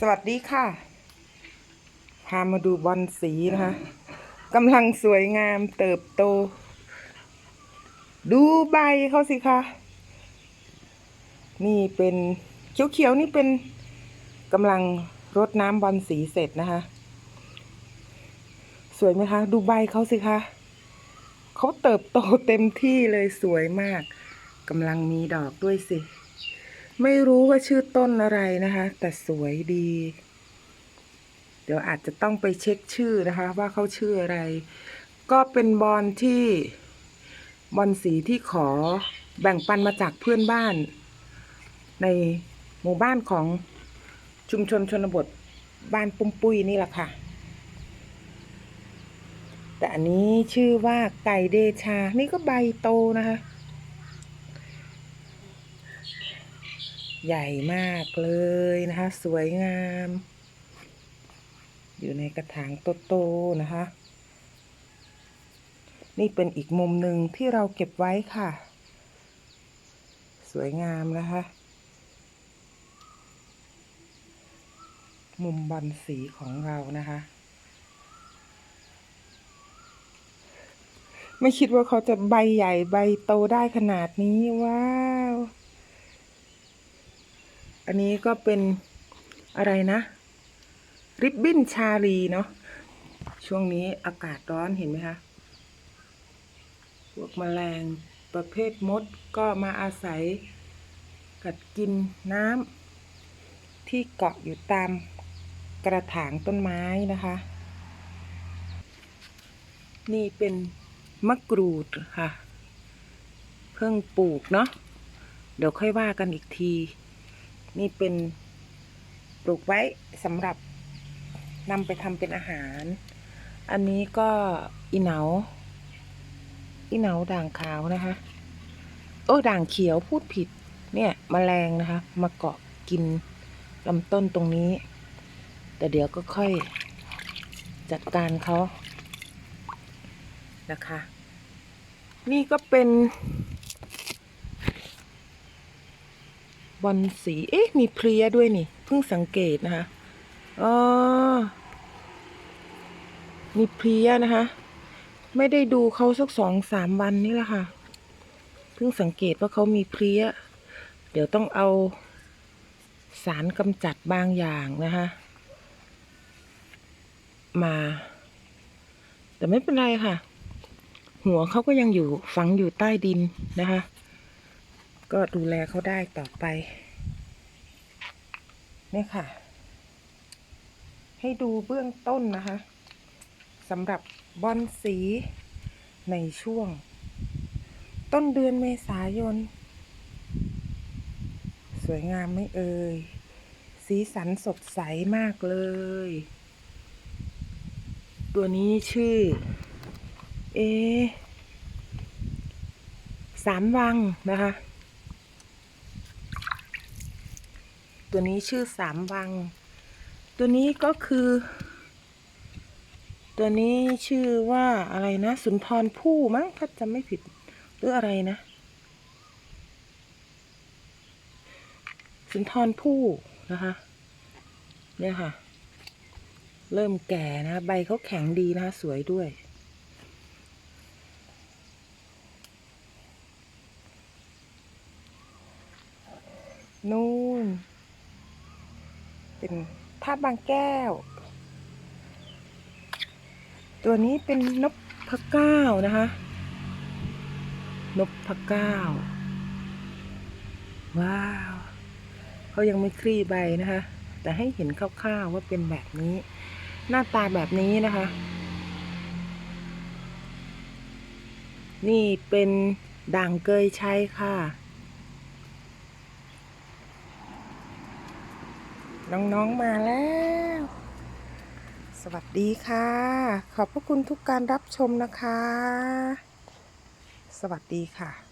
สวัสดีค่ะ พามาดูบอลสีนะคะกำลังสวยงามเติบโต ดูใบเขาสิคะ นี่เป็นเขียวๆนี่เป็นกำลังรดน้ำบอลสีเสร็จนะคะ สวยไหมคะ ดูใบเขาสิคะเขาเติบโตเต็มที่เลยสวยมากกำลังมีดอกด้วยสิ ไม่รู้ว่าชื่อต้นอะไรนะคะ แต่สวยดี เดี๋ยวอาจจะต้องไปเช็คชื่อนะคะ ว่าเขาชื่ออะไร ก็เป็นบอลที่บอลสีที่ขอแบ่งปันมาจากเพื่อนบ้าน ในหมู่บ้านของชุมชนชนบทบ้านปุ้มปุ้ยนี่แหละค่ะ แต่อันนี้ชื่อว่าไก่เดชา นี่ก็ใบโตนะคะ ใหญ่มากเลยนะคะ สวยงาม อยู่ในกระถางโตๆนะคะ นี่เป็นอีกมุมหนึ่งที่เราเก็บไว้ค่ะ สวยงามนะคะ มุมบอลสีของเรานะคะ ไม่คิดว่าเขาจะใบใหญ่ใบโตได้ขนาดนี้ว้า อันนี้ก็เป็นอะไรนะ ริบบิ้นชาลีเนาะช่วงนี้อากาศร้อนเห็นไหมคะพวกแมลงประเภทมดก็มาอาศัย กัดกินน้ำที่เกาะอยู่ตามกระถางต้นไม้นะคะ นี่เป็นมะกรูดค่ะ เพิ่งปลูกเนาะเดี๋ยวค่อยว่ากันอีกที นี่เป็นปลูกไว้สำหรับนำไปทำเป็นอาหาร อันนี้ก็อีเหนา อีเหนาด่างขาวนะคะ โอ้ด่างเขียวพูดผิด เนี่ยมแมลงนะคะ มาเกาะกินลำต้นตรงนี้ แต่เดี๋ยวก็ค่อยจัดการเขานะคะ นี่ก็เป็น บอลสี เอ๊ะ มีเพลียด้วยนี่ เพิ่งสังเกตนะคะ อ๋อ มีเพลียนะคะ ไม่ได้ดูเขาสักสองสามวันนี่แหละค่ะ เพิ่งสังเกตว่าเขามีเพลีย เดี๋ยวต้องเอาสารกำจัดบางอย่างนะคะ มา แต่ไม่เป็นไรค่ะ หัวเขาก็ยังอยู่ฝังอยู่ใต้ดินนะคะ ก็ดูแลเขาได้ต่อไป เนี่ยค่ะ ให้ดูเบื้องต้นนะคะสำหรับบอนสีในช่วง ต้นเดือนเมษายน สวยงามไม่เอ่ย สีสันสดใสมากเลย ตัวนี้ชื่อ เอสามวังนะคะ ตัวนี้ชื่อสามวัง ตัวนี้ก็คือ ตัวนี้ชื่อว่าอะไรนะ สุนทรภู่มั้งถ้าจำไม่ผิดหรืออะไรนะ สุนทรภู่นะคะ เนี่ยค่ะ เริ่มแก่นะ ใบเขาแข็งดีนะคะ สวยด้วยนู่น เป็นท่าบางแก้ว ตัวนี้เป็นนกพะเก้านะคะ นกพะเก้า ว้าวเขายังไม่คลี่ใบนะคะ แต่ให้เห็นคร่าวๆว่าเป็นแบบนี้ หน้าตาแบบนี้นะคะ นี่เป็นด่างเกยชัยค่ะ น้องๆมาแล้ว สวัสดีค่ะ ขอบพระคุณทุกการรับชมนะคะ สวัสดีค่ะ